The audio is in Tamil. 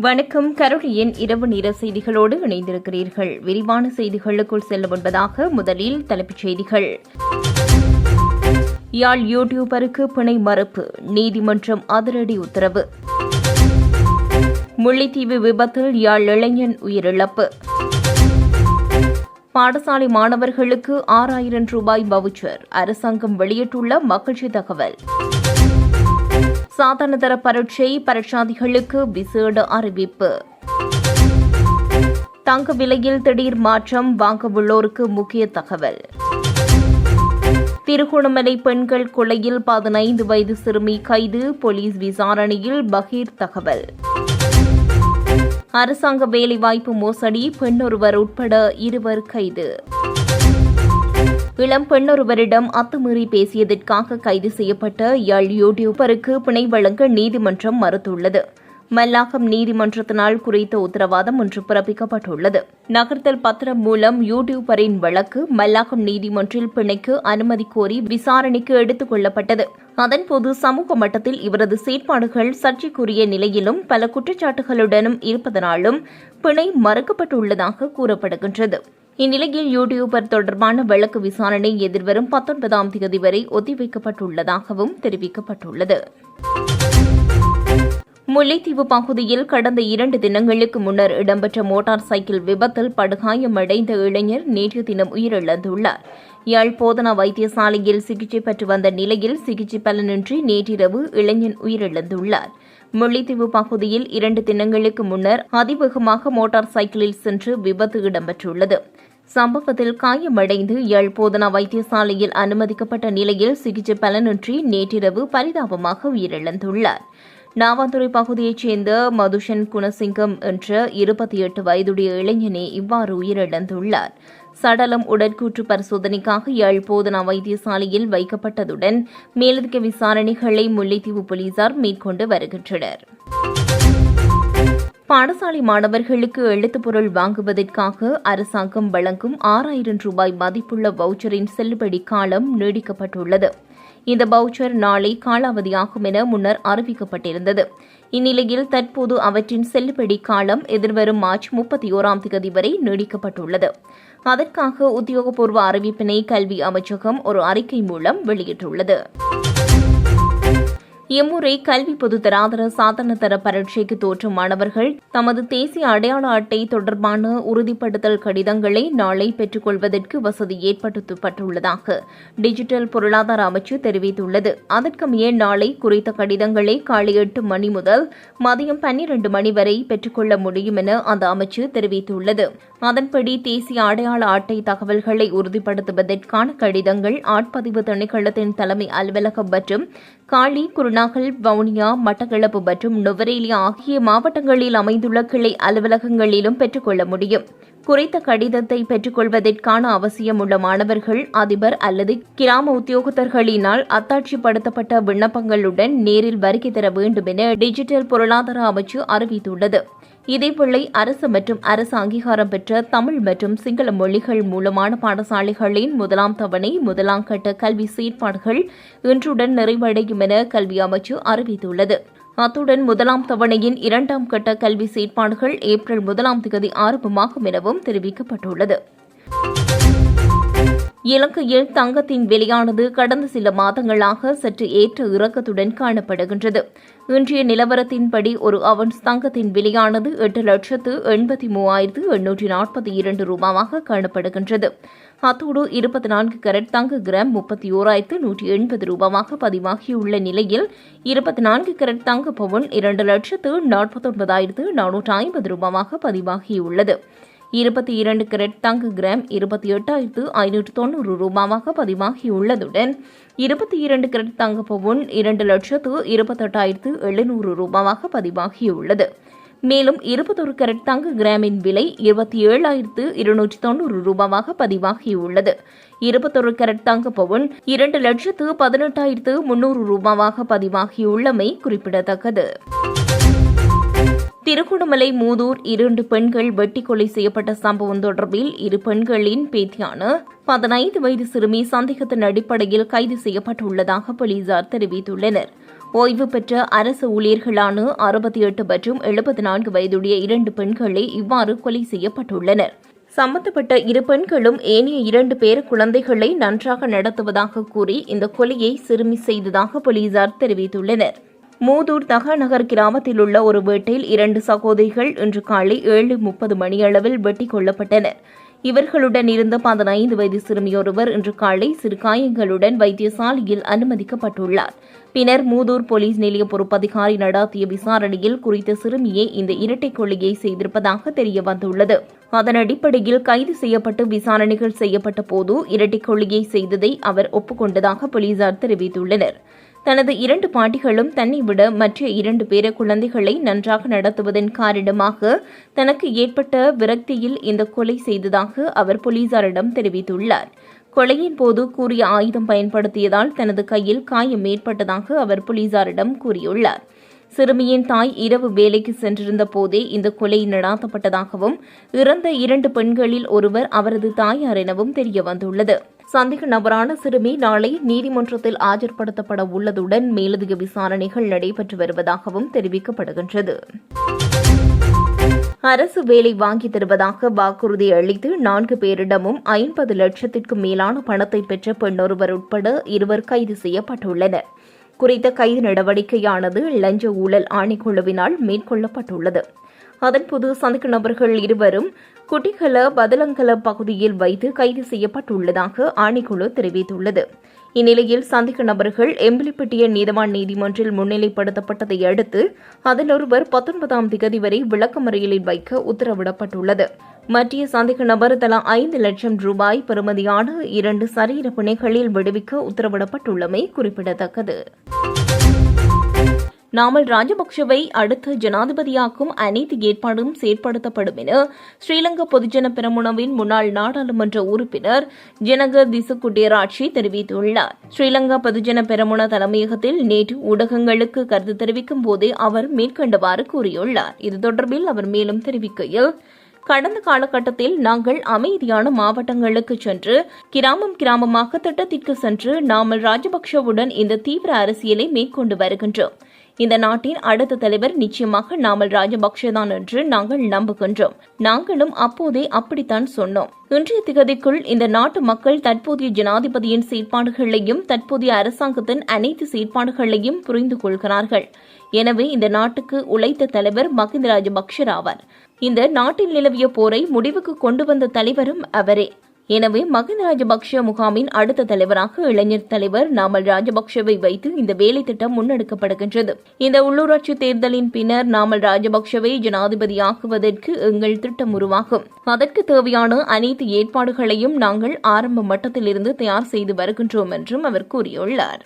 வணக்கம். கருளியின் இரவு நேர செய்திகளோடு இணைந்திருக்கிறீர்கள். விரிவான செய்திகளுக்குள் செல்ல முன்பதாக முதலில் தலைப்புச் செய்திகள். யாழ் யூடியூபருக்கு பிணை மறுப்பு. நீதிமன்றம் அதிரடி உத்தரவு. முல்லைத்தீவு விபத்தில் யாழ் இளைஞன் உயிரிழப்பு. பாடசாலை மாணவர்களுக்கு ஆறாயிரம் ரூபாய் வவுச்சர். அரசாங்கம் வெளியிட்டுள்ள மகிழ்ச்சி தகவல். சாதாரணதர பரீட்சை பரீட்சாதிகளுக்கு விசேட அறிவிப்பு. தங்க விலையில் திடீர் மாற்றம் வாங்க உள்ளோருக்கு முக்கிய தகவல். திருகோணமலை பெண்கள் கொலையில் பதினைந்து வயது சிறுமி கைது போலீஸ் விசாரணையில் பகீர் தகவல். அரசாங்க வேலைவாய்ப்பு மோசடி பெண்ணொருவர் உட்பட இருவர் கைது. இளம் பெண்ணொருவரிடம் அத்துமீறி பேசியதற்காக கைது செய்யப்பட்ட யாழ் யூடியூபருக்கு பிணை வழங்க நீதிமன்றம் மறுத்துள்ளது. மல்லாகம் நீதிமன்றத்தினால் குறித்த உத்தரவாதம் ஒன்று பிறப்பிக்கப்பட்டுள்ளது. நகர்த்தல் பத்திரம் மூலம் யூடியூபரின் வழக்கு மல்லாகம் நீதிமன்றில் பிணைக்கு அனுமதி கோரி விசாரணைக்கு எடுத்துக் கொள்ளப்பட்டது. அதன்போது சமூக மட்டத்தில் இவரது செயற்பாடுகள் சர்ச்சைக்குரிய நிலையிலும் பல குற்றச்சாட்டுகளுடனும் இருப்பதனாலும் பிணை மறுக்கப்பட்டுள்ளதாக கூறப்படுகின்றது. இந்நிலையில் யூடியூபர் தொடர்பான வழக்கு விசாரணை எதிர்வரும் பத்தொன்பதாம் தேதி வரை ஒத்திவைக்கப்பட்டுள்ளதாகவும் தெரிவிக்கப்பட்டுள்ளது. முல்லைத்தீவு பகுதியில் கடந்த இரண்டு தினங்களுக்கு முன்னர் இடம்பெற்ற மோட்டார் சைக்கிள் விபத்தில் படுகாயமடைந்த இளைஞர் நேற்று தினம் உயிரிழந்துள்ளார். யாழ் போதனா வைத்தியசாலையில் சிகிச்சை பெற்று வந்த நிலையில் சிகிச்சை பலனின்றி நேற்றிரவு இளைஞன் உயிரிழந்துள்ளார். முல்லைத்தீவு பகுதியில் இரண்டு தினங்களுக்கு முன்னர் அதிவேகமாக மோட்டார் சைக்கிளில் சென்று விபத்து இடம்பெற்றுள்ளது. சம்பவத்தில் காயமடைந்து யாழ் போதனா வைத்தியசாலையில் அனுமதிக்கப்பட்ட நிலையில் சிகிச்சை பலனின்றி நேற்றிரவு பரிதாபமாக உயிரிழந்துள்ளார். நாவாந்துறை பகுதியைச் சேர்ந்த மதுஷன் குணசிங்கம் என்ற இருபத்தி எட்டு வயதுடைய இளைஞனே இவ்வாறு உயிரிழந்துள்ளார். சடலம் உடற்கூற்று பரிசோதனைக்காக யாழ் போதனா வைத்தியசாலையில் வைக்கப்பட்டதுடன் மேலதிக விசாரணைகளை முல்லைத்தீவு போலீசார் மேற்கொண்டு வருகின்றனர். பாடசாலை மாணவர்களுக்கு எழுத்து பொருள் வாங்குவதற்காக அரசாங்கம் வழங்கும் ஆறாயிரம் ரூபாய் மதிப்புள்ள வவுச்சரின் செல்லுபடி காலம் நீடிக்கப்பட்டுள்ளது. இந்த பவுச்சர் நாளை காலாவதியாகும் என முன்னர் அறிவிக்கப்பட்டிருந்தது. இந்நிலையில் தற்போது அவற்றின் செல்லுபடி காலம் எதிர்வரும் மார்ச் முப்பத்தி ஓராம் தேதி வரை நீடிக்கப்பட்டுள்ளது. அதற்காக உத்தியோகபூர்வ அறிவிப்பினை கல்வி அமைச்சகம் ஒரு அறிக்கை மூலம் வெளியிட்டுள்ளது. இம்முறை கல்வி பொதுத்தராதர சாதனத்தர பரீட்சைக்கு தோற்றும் மாணவர்கள் தமது தேசிய அடையாள அட்டை தொடர்பான உறுதிப்படுத்தல் கடிதங்களை நாளை பெற்றுக்கொள்வதற்கு வசதி ஏற்படுத்தப்பட்டுள்ளதாக டிஜிட்டல் பொருளாதார அமைச்சு தெரிவித்துள்ளது. அதற்கமைய நாளை குறித்த கடிதங்களை காலை எட்டு மணி முதல் மதியம் பன்னிரண்டு மணி வரை பெற்றுக்கொள்ள முடியும் என அந்த அமைச்சு தெரிவித்துள்ளது. அதன்படி தேசிய அடையாள அட்டை தகவல்களை உறுதிப்படுத்துவதற்கான கடிதங்கள் ஆட்பதிவு திணைக்களத்தின் தலைமை அலுவலகம் மற்றும் காலி குருநா நகல் வவுனியா மட்டக்களப்பு மற்றும் நுவரேலியா ஆகிய மாவட்டங்களில் அமைந்துள்ள கிளை அலுவலகங்களிலும் பெற்றுக்கொள்ள முடியும். குறித்த கடிதத்தை பெற்றுக்கொள்வதற்கான அவசியம் உள்ள மாணவர்கள் அதிபர் அல்லது கிராம உத்தியோகத்தர்களினால் அத்தாட்சிப்படுத்தப்பட்ட விண்ணப்பங்களுடன் நேரில் வருகை தர வேண்டும் என டிஜிட்டல் பொருளாதார அமைச்சு அறிவித்துள்ளது. இதேவேளை அரசு மற்றும் அரசு அங்கீகாரம் பெற்ற தமிழ் மற்றும் சிங்கள மொழிகள் மூலமான பாடசாலைகளின் முதலாம் தவணை முதலாம் கட்ட கல்வி செயற்பாடுகள் இன்றுடன் நிறைவடையும் என கல்வி அமைச்சு அறிவித்துள்ளது. அத்துடன் முதலாம் தவணையின் இரண்டாம் கட்ட கல்வி செயற்பாடுகள் ஏப்ரல் முதலாம் தேதி ஆரம்பமாகும் எனவும் தெரிவிக்கப்பட்டுள்ளது. இலங்கையில் தங்கத்தின் விலையானது கடந்த சில மாதங்களாக சற்று ஏற்ற இறக்கத்துடன் காணப்படுகின்றது. இன்றைய நிலவரத்தின்படி ஒரு அவன்ஸ் தங்கத்தின் விலையானது எட்டு லட்சத்து எண்பத்தி மூவாயிரத்து எண்ணூற்றி நாற்பத்தி இரண்டு ரூபாவாக காணப்படுகின்றது. அத்தோடு இருபத்தி நான்கு கரட் தங்க கிராம் முப்பத்தி ஓராயிரத்து நூற்றி எண்பது ரூபாவாக பதிவாகியுள்ள நிலையில் இருபத்தி நான்கு கரட் தங்க பவுன் இரண்டு லட்சத்து நாற்பத்தொன்பதாயிரத்து நானூற்று ஐம்பது ரூபாவாக பதிவாகியுள்ளது. இருபத்தி இரண்டு கிரெட் தங்க கிராம் இருபத்தி எட்டாயிரத்து ஐநூற்று தொண்ணூறு ரூபாவாக பதிவாகியுள்ளதுடன் இருபத்தி இரண்டு கிரெட் தங்க பவுன் இரண்டு லட்சத்து இருபத்தெட்டாயிரத்து எழுநூறு ரூபாவாக பதிவாகியுள்ளது. மேலும் இருபத்தொரு கரட் தங்க கிராமின் விலை இருபத்தி ஏழாயிரத்து இருநூற்றி தொண்ணூறு ரூபாவாக பதிவாகியுள்ளது. இருபத்தொரு கரட் தங்க பவுன் இரண்டு லட்சத்து பதினெட்டாயிரத்து முன்னூறு ரூபாவாக பதிவாகியுள்ளமை குறிப்பிடத்தக்கது. திருகோணமலை மூதூர் இரண்டு பெண்கள் வெட்டி கொலை செய்யப்பட்ட சம்பவம் தொடர்பில் இரு பெண்களின் பேத்தியான பதினைந்து வயது சிறுமி சந்தேகத்தின் அடிப்படையில் கைது செய்யப்பட்டுள்ளதாக போலீசார் தெரிவித்துள்ளனர். ஓய்வு பெற்ற அரசு ஊழியர்களான அறுபத்தி எட்டு மற்றும் எழுபத்தி நான்கு வயதுடைய இரண்டு பெண்களே இவ்வாறு கொலை செய்யப்பட்டுள்ளனர். சம்பந்தப்பட்ட இரு பெண்களும் ஏனைய இரண்டு பேர் குழந்தைகளை நன்றாக நடத்துவதாக கூறி இந்த கொலையை சிறுமி செய்ததாக போலீசார் தெரிவித்துள்ளனர். மூதூர் தகாநகர் கிராமத்தில் உள்ள ஒரு வீட்டில் இரண்டு சகோதரிகள் இன்று காலை ஏழு முப்பது மணியளவில் வெட்டிக் கொல்லப்பட்டனர். இவர்களுடன் இருந்த பதினைந்து வயது சிறுமியொருவர் இன்று காலை சிறு காயங்களுடன் வைத்தியசாலையில் அனுமதிக்கப்பட்டுள்ளார். பின்னர் மூதூர் போலீஸ் நிலைய பொறுப்பதிகாரி நடாத்திய விசாரணையில் குறித்த சிறுமியே இந்த இரட்டை கொள்ளையை செய்திருப்பதாக தெரிய வந்துள்ளது. அதன் அடிப்படையில் கைது செய்யப்பட்டு விசாரணைகள் செய்யப்பட்ட போது இரட்டை கொள்ளையை செய்ததை அவர் ஒப்புக்கொண்டதாக போலீசார் தெரிவித்துள்ளனர். தனது இரண்டு பாட்டிகளும் தன்னை விட மற்ற இரண்டு பேர குழந்தைகளை நன்றாக நடத்துவதன் காரணமாக தனக்கு ஏற்பட்ட விரக்தியில் இந்த கொலை செய்ததாக அவர் போலீசாரிடம் தெரிவித்துள்ளார். கொலையின் போது கூறிய ஆயுதம் பயன்படுத்தியதால் தனது கையில் காயம் ஏற்பட்டதாக அவர் போலீசாரிடம் கூறியுள்ளார். சிறுமியின் தாய் இரவு வேலைக்கு சென்றிருந்த போதே இந்த கொலை நடாத்தப்பட்டதாகவும் இறந்த இரண்டு பெண்களில் ஒருவர் அவரது தாயார் எனவும் தெரியவந்துள்ளது. சந்தேக நபரான சிறுமி நாளை நீதிமன்றத்தில் ஆஜர்படுத்தப்பட உள்ளதுடன் மேலதிக விசாரணைகள் நடைபெற்று வருவதாகவும் தெரிவிக்கப்படுகின்றது. அரசு வேலை வாங்கி தருவதாக வாக்குறுதி அளித்து நான்கு பேரிடமும் ஐம்பது லட்சத்திற்கும் மேலான பணத்தை பெற்ற பெண்ணொருவர் உட்பட இருவர் கைது செய்யப்பட்டுள்ளனர். குறித்த கைது நடவடிக்கையானது லஞ்ச ஊழல் ஆணைக்குழுவினால் மேற்கொள்ளப்பட்டுள்ளது. அதன்போது சந்தேக நபர்கள் இருவரும் குட்டிகல பதலங்கல பகுதியில் வைத்து கைது செய்யப்பட்டுள்ளதாக ஆணைக்குழு தெரிவித்துள்ளது. இந்நிலையில் சந்தேக நபர்கள் எம்பிலிப்பட்டிய நீதவான் நீதிமன்றில் முன்னிலைப்படுத்தப்பட்டதை அடுத்து அதில் ஒருவர் பத்தொன்பதாம் திகதி வரை விளக்கமறியலில் வைக்க உத்தரவிடப்பட்டுள்ளது. மத்திய சந்தேக நபர் தலா ஐந்து லட்சம் ரூபாய் பெறுமதியான இரண்டு சரீர பிணைகளில் விடுவிக்க உத்தரவிடப்பட்டுள்ளமை குறிப்பிடத்தக்கது. நாமல் ராஜபக்சவை அடுத்த ஜனாதிபதியாக்கும் அனைத்து ஏற்பாடும் செயற்படுத்தப்படும் என ஸ்ரீலங்கா பொதுஜன பெரமுனவின் முன்னாள் நாடாளுமன்ற உறுப்பினர் ஜனக திசுகுட்டேராட்சி தெரிவித்துள்ளார். ஸ்ரீலங்கா பொதுஜன பெரமுன தலைமையகத்தில் நேற்று ஊடகங்களுக்கு கருத்து தெரிவிக்கும் போதே அவர் மேற்கண்டவாறு கூறியுள்ளார். இது தொடர்பில் அவர் மேலும் தெரிவிக்கையில் கடந்த காலகட்டத்தில் நாங்கள் அமைதியான மாவட்டங்களுக்கு சென்று கிராமம் கிராமமாக திட்டத்திற்கு சென்று நாமல் ராஜபக்சவுடன் இந்த தீவிர அரசியலை மேற்கொண்டு வருகின்றோம். இந்த நாட்டின் அடுத்த தலைவர் நிச்சயமாக நாமல் ராஜபக்சேதான் என்று நாங்கள் நம்புகின்றோம். நாங்களும் அப்போதே அப்படித்தான் சொன்னோம். இன்றைய திகதிக்குள் இந்த நாட்டு மக்கள் தற்போதைய ஜனாதிபதியின் செயற்பாடுகளையும் தற்போதைய அரசாங்கத்தின் அனைத்து செயற்பாடுகளையும் புரிந்து கொள்கிறார்கள். எனவே இந்த நாட்டுக்கு உழைத்த தலைவர் மகிந்த ராஜபக்ஷர் ஆவார். இந்த நாட்டில் நிலவிய போரை முடிவுக்கு கொண்டு வந்த தலைவரும் அவரே. எனவே மகிந்த ராஜபக்ஷ முகாமின் அடுத்த தலைவராக இளைஞர் தலைவர் நாமல் ராஜபக்ஷவை வைத்து இந்த வேலை திட்டம் முன்னெடுக்கப்படுகின்றது. இந்த உள்ளூராட்சி தேர்தலின் பின்னர் நாமல் ராஜபக்ஷவை ஜனாதிபதியாக்குவதற்கு எங்கள் திட்டம் உருவாகும். அதற்கு தேவையான அனைத்து ஏற்பாடுகளையும் நாங்கள் ஆரம்ப மட்டத்திலிருந்து தயார் செய்து வருகின்றோம் என்றும் அவர் கூறியுள்ளார்.